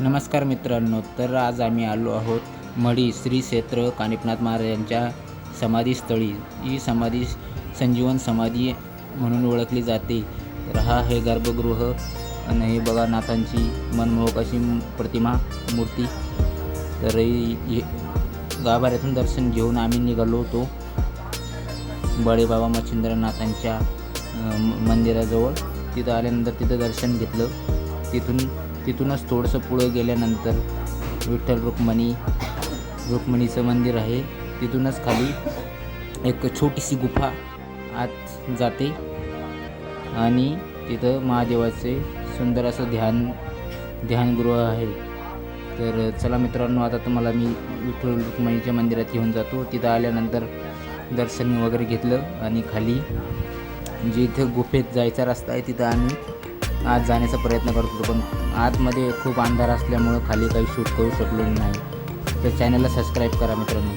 नमस्कार मित्रांनो तर आज आम्ही आलो आहोत मढी श्री क्षेत्र कानिपनाथ महाराजांच्या समाधीस्थळी. ही समाधी संजीवन समाधी म्हणून ओळखली जाते. तर हा हे गर्भगृह आणि हे बघा नाथांची मनमोहक अशी प्रतिमा मूर्ती. तर ही- गाभाऱ्यातून दर्शन घेऊन आम्ही निघालो होतो बळेबाबा मच्छिंद्रनाथांच्या मंदिराजवळ. तिथं आल्यानंतर तिथं दर्शन घेतलं. तिथून तिथूनच थोडंसं पुढे गेल्यानंतर विठ्ठल रुक्मणी रुक्मिणीचं मंदिर आहे. तिथूनच खाली एक छोटीशी गुफा आत जाते. आणि तिथं महादेवाचे सुंदर असं ध्यान ध्यानगृह आहे. तर चला मित्रांनो आता तुम्हाला मी विठ्ठल रुक्मिणीच्या मंदिरात घेऊन जातो. तिथं आल्यानंतर दर्शन वगैरे घेतलं आणि खाली जे इथं गुफेत जायचा रस्ता आहे तिथं आम्ही आत जाण्याचा प्रयत्न करत होतो पण आतमध्ये खूप अंधार असल्यामुळं खाली काही शूट करू शकलो नाही. तर चॅनलला सबस्क्राईब करा मित्रांनो.